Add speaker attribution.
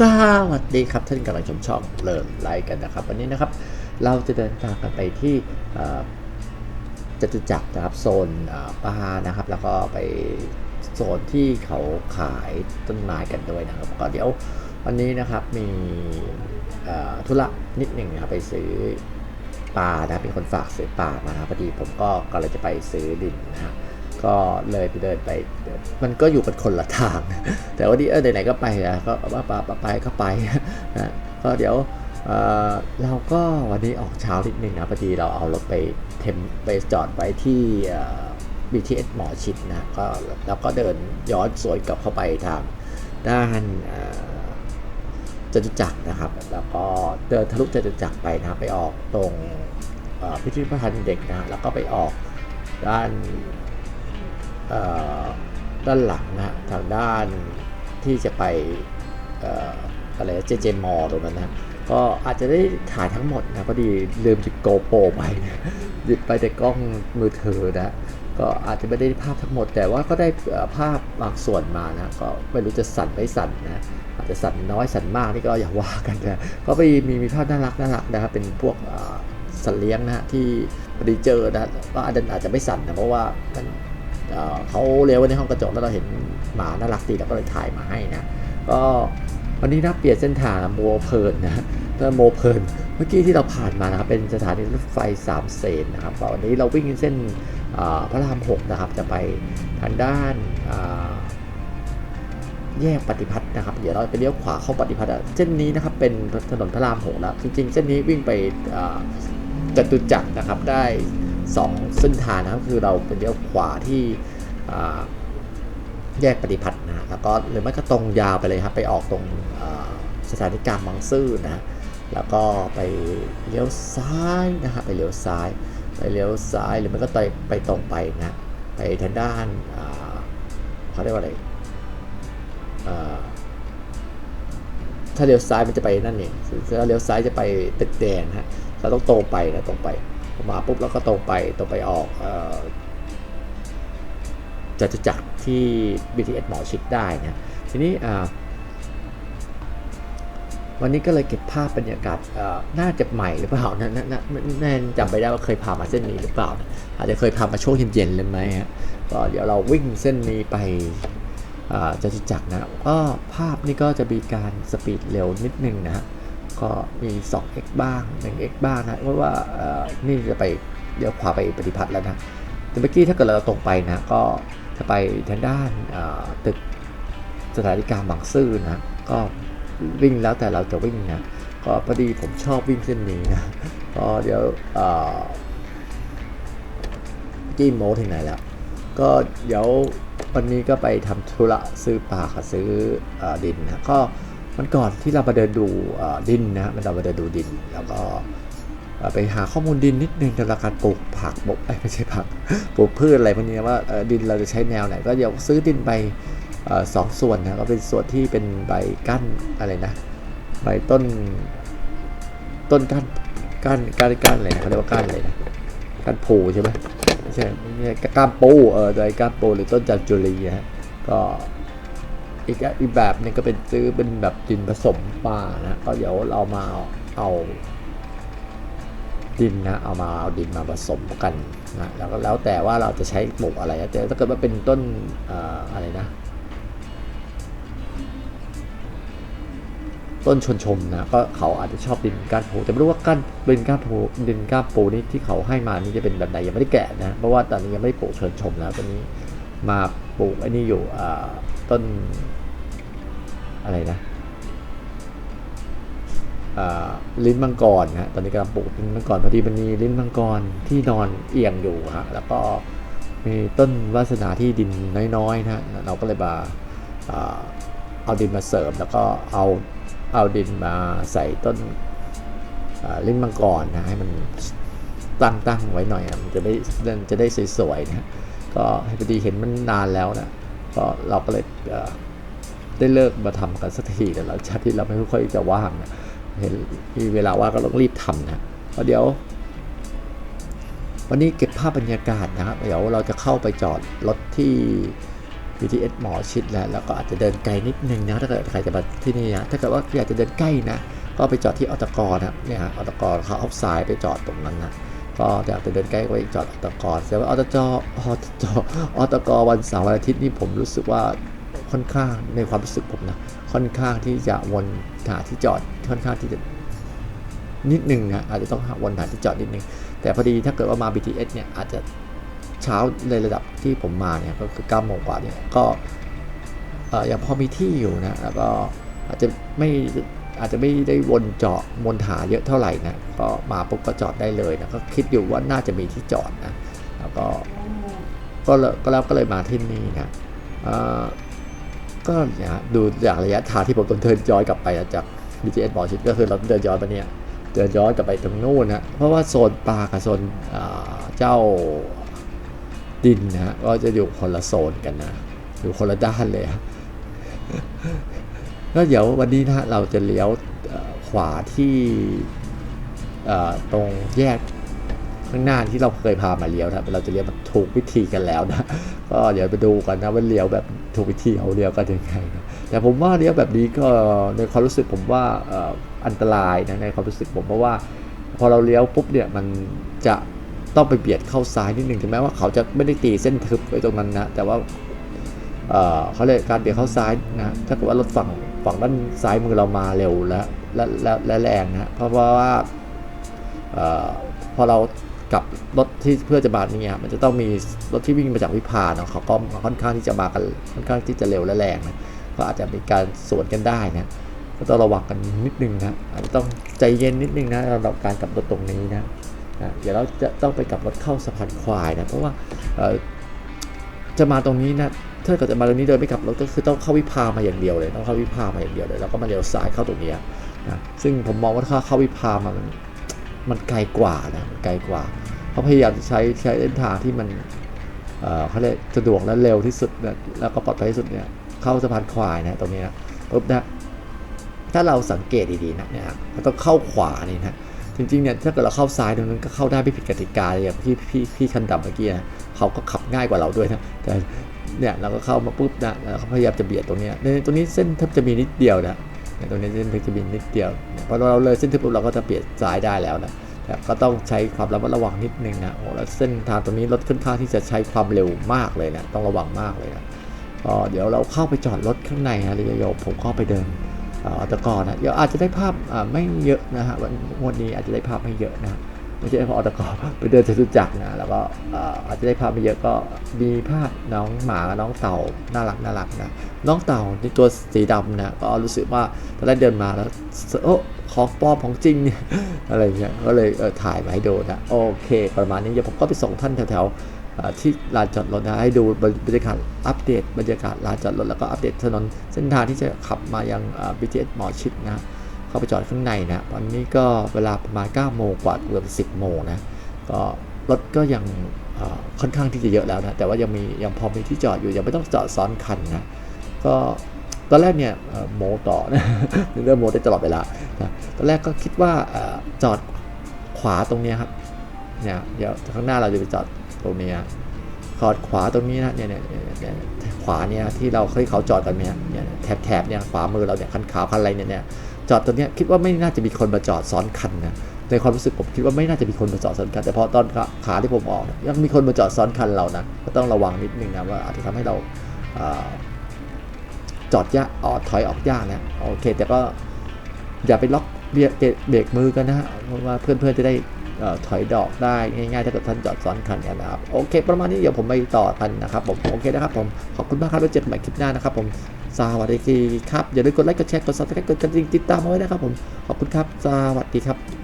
Speaker 1: สวัสดีครับท่านกำลังชมช่องเลิศไลค์กันนะครับ วันนี้นะครับเราจะเดินทางกันไปที่จตุจักรนะครับโซนเอ่อปานะครับ แล้วก็ไปโซนที่เขาขายต้นไม้กันด้วยนะครับ ก็เดี๋ยววันนี้นะครับมีธุระนิดหนึ่งนะครับไปซื้อปลานะเป็นคนฝากซื้อปลามานะพอดีผมก็กำลังจะไปซื้อดินนะฮะ ก็เลยไปเดินไป มันก็อยู่กันคนละทาง แต่ว่าดีเออไหนๆก็ไปนะก็ว่าไปไปก็ไปนะก็เดี๋ยวเราก็วันนี้ออกเช้านิดนึงนะพอดีเราเอารถไปเทมไปจอดไว้ที่ BTS หมอชิดนะก็แล้วก็เดินย้อนสวนกลับเข้าไปทางด้านเอ่อจตุจักรนะครับ แล้วก็เดินทะลุจตุจักรไปนะไปออกตรงพิพิธภัณฑ์เด็กนะแล้วก็ไปออกด้าน ด้านหลังนะฮะทางด้านที่จะไปอะไรเจเจมอตรงนั้นนะก็อาจจะได้ถ่ายทั้งหมดนะพอดีลืมจิบโกโปรไปหยิบไปแต่กล้องมือถือนะก็อาจจะไม่ได้ภาพทั้งหมด แต่ว่าก็ได้ภาพบางส่วนมานะก็ไม่รู้จะสั่นไม่สั่นนะอาจจะสั่นน้อยสั่นมากนี่ก็อย่าว่ากันนะก็ไปมีมีภาพน่ารักน่ารักนะครับเป็นพวกสัตว์เลี้ยงนะฮะที่พอดีเจอนะก็อาจจะอาจจะไม่สั่นนะเพราะว่ามัน เเขาเลี้ยวไว้ในห้องกระจกแล้วเราเห็นหมาน่ารักดีเราก็เลยถ่ายมาให้นะก็วันนี้นะเปลี่ยนเส้นทางโมเพลินนะก็โมเพลินเมื่อกี้ที่เราผ่านมานะครับเป็นสถานีรถไฟสามเสนนะครับวันนี้เราวิ่งเส้นพระรามหกนะครับจะไปทางด้านแยกปฏิพัฒน์นะครับ เดี๋ยวเราไปเลี้ยวขวาเข้าปฏิพัฒน์เส้นนี้นะครับเป็นถนนพระรามหกแล้วจริงๆ เส้นนี้วิ่งไปจตุจักรนะครับได้ สองเส้นทางนะครับคือเราเป็นเลี้ยวขวาที่แยกปฏิพัฒน์นะแล้วก็หรือไม่ก็ตรงยาวไปเลยครับไปออกตรงสถานีกลางบางซื่อนะแล้วก็ไปเลี้ยวซ้ายนะฮะไปเลี้ยวซ้าย ไปเลี้ยวซ้ายหรือไม่ก็ไปไปตรงไปนะไปทางด้านเขาเรียกว่าอะไรถ้าเลี้ยวซ้ายมันจะไปนั่นนี่ถ้าเลี้ยวซ้ายจะไปตึกแดงนฮะเราต้องตรงไปนะตรงไป มาปุ๊บแล้วก็ตรงไปตรงไปออกเอ่อจตุจักรที่ BTS หมอชิดได้นะทีนี้วันนี้ก็เลยเก็บภาพบรรยากาศน่าจะใหม่หรือเปล่านะนะนะแน่นจำไปได้ว่าเคยพามาเส้นนี้หรือเปล่า อาจจะเคยพามาช่วงเย็นๆเลยไหมฮะก็เดี๋ยวเราวิ่งเส้นนี้ไปจตุจักรนะก็ภาพนี่ก็จะมีการสปีดเร็วนิดนึงนะฮะ ก็มี 2x บ้าง 1x บ้างนะเพราะว่านี่จะไปเลี้ยวขวาไปปฏิพัฒน์แล้วนะแต่เมื่อกี้ถ้าเกิดเราตรงไปนะก็จะไปทางด้านตึกสถานีกลางบางซื่อนะก็วิ่งแล้วแต่เราจะวิ่งนะก็พอดีผมชอบวิ่งเส้นนี้นะก็เดี๋ยวเอ่อจี้โมถึงไหนแล้ว ก็เดี๋ยววันนี้ก็ไปทำธุระซื้อปลากับซื้ออดินนะก็ มันก่อนที่เรามาเดินดูดินนะมันเรามาเดินดูดิน แล้วก็ไปหาข้อมูลดินนิดนึงเกี่ยวกับการปลูกผักบกเอ้ไม่ใช่ผักปลูกพืชอะไรพวกนี้ว่าดินเราจะใช้แนวไหนก็เดี๋ยวซื้อดินไปสองส่วนนะก็เป็นส่วนที่เป็นใบกั้นอะไรนะใบต้นต้นก้านก้านก้านก้นอะไรนะเขาเรียกว่าก้านอะไรนะก้านปูใช่ไหมไม่ใช่ไม่ใช่ก้านปูเออโดยก้านปูหรือต้นจันจุลีนะฮะก็ อีกอีกแบบนึงก็เป็นซื้อเป็นแบบดินผสมป่านะก็เดี๋ยวเรามาเอาดินนะเอามาเอาดินมาผสมกันนะแล้วก็แล้วแต่ว่าเราจะใช้ปลูกอะไรแต่ถ้าเกิดว่าเป็นต้นออะไรนะ ต้นชนชมนะก็เขาอาจจะชอบดินก้านปูแต่ไม่รู้ว่าก้านดินก้านปูดินก้านปูนี่ที่เขาให้มานี่จะเป็นแบบไหนยังไม่ได้แกะนะเพราะว่าตอนนี้ยังไม่ได้ปลูกชิญชมแล้วตอนนี้ มาปลูกไอ้นี่อยู่ต้นอะไรนะลิ้นมังกรนะตอนนี้กำลังปลูกลิ้นมังกรพอดีมันมีลิ้นมังกรที่นอนเอียงอยู่ฮะแล้วก็มีต้นวาสนาที่ดินน้อยๆนะเราก็เลยมาเอาดินมาเสริม แล้วก็เอาเอาดินมาใส่ต้นลิ้นมังกรนะให้มันตั้งตั้งไว้หน่อยมันจะได้จะได้สวยๆนะ ก็พอดีเห็นมันนานแล้วนะก็เราก็เลยเได้เลิกมาทำกันสักทีแต่เราชาติที่เราไม่ค่อยจะว่างนะเห็นมีเวลาว่างก็ต้องรีบทำนะเพราะเดี๋ยว วันนี้เก็บภาพบรรยากาศนะครับเดี๋ยวเราจะเข้าไปจอดรถที่ BTS หมอชิดแล้วแล้วก็อาจจะเดินไกลนิดนึงนะถ้าเกิดใครจะมาที่นี่นะถ้าเกิดว่าอยากจะเดินใกล้นะก็ไปจอดที่อตกรนะเนี่ยฮะอตกรเขาเอาสายไปจอดตรงนั้นนะ ก็อยากจะเดินใกล้ไปจอดอตกรแต่ว่าอตจออตจอตกรวันเสาร์วันอาทิตย์นี่ผมรู้สึกว่าค่อนข้างในความรู้สึกผมนะค่อนข้างที่จะวนหาที่จอดค่อนข้างที่จะนิดนึงนะอาจจะต้องหาวนหาที่จอดนิดนึง แต่พอดีถ้าเกิดว่ามา BTS เนี่ยอาจจะเช้าในระดับที่ผมมาเนี่ยก็คือ9โมงกว่าเนี่ยก็เอ่อยังพอมีที่อยู่นะแล้วก็อาจจะไม่ อาจจะไม่ได้วนเจาะวนหาเยอะเท่าไหร่นะก็มาปุ๊บก็จอดได้เลยนะก็คิดอยู่ว่าน่าจะมีที่จอดนะแล้วก็ก็ก็แล้วก็เลยมาที่นี่นะก็เนี่ยดูจากระยะทางที่ผมต้องเดินย้อนกลับไปนะจาก BTS หมอชิดก็คือเราเดินย้อนไปเนี่ยเดินย้อนกลับไปตรงนู้นนะเพราะว่าโซนปลากับโซนเจ้าดินนะก็จะอยู่คนละโซนกันนะอยู่คนละด้านเลย ก็เดี๋ยววันนี้นะฮะเราจะเลี้ยวขวาที่ตรงแยกข้างหน้าที่เราเคยพามาเลี้ยวนะเราจะเลี้ยวแบบถูกวิธีกันแล้วนะก็เดี๋ยวไปดูกันนะว่าเลี้ยวแบบถูกวิธีเขาเลี้ยวกันยังไงนะแต่ผมว่าเลี้ยวแบบนี้ก็ในความรู้สึกผมว่าอันตรายนะในความรู้สึกผมเพราะว่าพอเราเลี้ยวปุ๊บเนี่ยมันจะต้องไปเบียดเข้าซ้ายนิดหนึ่งถึงแม้ว่าเขาจะไม่ได้ตีเส้นทึบไว้ตรงนั้นนะแต่ว่าเอ่อเขาเรียกการเบียดเข้าซ้ายนะถ้าเกิดว่ารถฝั่ง ฝั่งด้านซ้ายมือเรามาเร็วและและและและแรงนะเพราะว่าเอ่อพอเรากับรถที่เพื่อจะมาเนี่ยมันจะต้องมีรถที่วิ่งมาจากวิภาเนาะเขาก็ค่อนข้างที่จะมากันค่อนข้างที่จะเร็วและแรงนะก็อาจจะมีการสวนกันได้นะก็ต้องระวังกันนิดนึงนะอาจจะต้องใจเย็นนิดนึงนะสำหรับการกลับรถตรงนี้นะนะเดี๋ยวเราจะต้องไปกลับรถเข้าสะพานควายนะเพราะว่า จะมาตรงนี้นะถ้าเกิดจะมาตรงนี้โดยไม่กลับรถก็คือต้องเข้าวิภามาอย่างเดียวเลยต้องเข้าวิภามาอย่างเดียวเลยแล้วก็มาเลี้ยวซ้ายเข้าตรงนี้นะซึ่งผมมองว่าถ้าเข้าวิภามามันมันไกลกว่านะมันไกลกว่าเขาพยายามจะใช้ใช้เส้นทางที่มันเอ่อเขาเรียกสะดวกและเร็วที่สุดนะแล้วก็ปลอดภัยที่สุดเนี่ยเข้าสะพานควายนะตรงนี้นะปุ๊บนะถ้าเราสังเกตดีๆนะเนี่ยเราต้องเข้าขวานี่นะ จริงๆเนี่ยถ้าเกิดเราเข้าซ้ายตรงนั้นก็เข้าได้ไม่ผิดกติกาเลยอย่างพี่พี่พี่คันดำเมื่อกี้นะเขาก็ขับง่ายกว่าเราด้วยนะแต่เนี่ยเราก็เข้ามาปุ๊บนะแล้วเขาพยายามจะเบียดตรงนี้ในตรงนี้เส้นแทบจะมีนิดเดียวนะเนี่ยตรงนี้เส้นแทบจะมีนิดเดียวพอเราเลยเส้นทึบปุ๊บเราก็จะเบียดซ้ายได้แล้วนะแต่ก็ต้องใช้ความระมัดระวังนิดนึงนะโอ้แล้วเส้นทางตรงนี้รถค่อนข้างที่จะใช้ความเร็วมากเลยนะต้องระวังมากเลยนะก็เดี๋ยวเราเข้าไปจอดรถข้างในนะริโยผมก็ไปเดิน เอ่อตกอนนะเดี๋ยวอาจจะได้ภาพไม่เยอะนะฮะวันวันนี้อาจจะได้ภาพไม่เยอะนะไม่ใช่เพราะอตกไปเดินจตุจักรนะแล้วก็อาจจะได้ภาพไม่เยอะก็มีภาพน้องหมากับน้องเต่าน่ารักน่ารักนะน้องเต่าในตัวสีดำนะก็รู้สึกว่าตอนแรกเดินมาแล้วโอ้ของปลอมของจริงเนี่ยอะไรเงี้ยก็เลยเออถ่ายมาให้ดูนะโอเค ประมาณนี้เดี๋ยวผมก็ไปส่งท่านแถวๆ ที่ลานจอดรถนะให้ดูบรรยากาศอัปเดตบรรยากาศลานจอดรถแล้วก็อัปเดตถนนเส้นทางที่จะขับมายัง BTS หมอชิดนะเข้าไปจอดข้างในนะตอนนี้ก็เวลาประมาณ9โมงกว่าเกือบ10โมงนะก็รถก็ยังค่อนข้างที่จะเยอะแล้วนะแต่ว่ายังมียังพอมีที่จอดอยู่ยังไม่ต้องจอดซ้อนคันนะก็ตอนแรกเนี่ยเอ่อโมต่อนะเริ่มโมได้ตลอดเวลานะตอนแรกก็คิดว่าอจอดขวาตรงนี้ครับ เนี่ยเดี๋ยวข้างหน้าเราจะไปจอดตรงนี้ยจอดขวาตรงนี้นะเนี่ยเนี่ยเนี่ยขวาเนี่ยที่เราเคยเขาจอดกันเนี่ยเนี่ยแถบแถบเนี่ยขวามือเราเนี่ยคันขาวคันอะไรเนี่ยเนี่ยจอดตรงนี้คิดว่าไม่น่าจะมีคนมาจอดซ้อนคันนะในความรู้สึกผมคิดว่าไม่น่าจะมีคนมาจอดซ้อนคันแต่พอตอนขาที่ผมออกยังมีคนมาจอดซ้อนคันเรานะก็ต้องระวังนิดนึงนะว่าอาจจะทำให้เราจอดยากออดถอยออกยากนะโอเค แต่ก็อย่าไปล็อกเบรกเบรกมือกันนะเพราะว่าเพื่อนๆจะได้ ถอยดอกได้ง่ายๆถ้าเกิดท่านจอดซ้อนคันกันนะครับโอเค ประมาณนี้เดี๋ยวผมไปต่อกันนะครับผมโอเคนะครับผมขอบคุณมากครับแล้วเจอกันใหม่คลิปหน้านะครับผมสวัสดีครับอย่าลืมกดไลค์กดแชร์กดซับสไครต์กดกระดิ่งติดตามเอาไว้นะครับผมขอบคุณครับสวัสดีครับ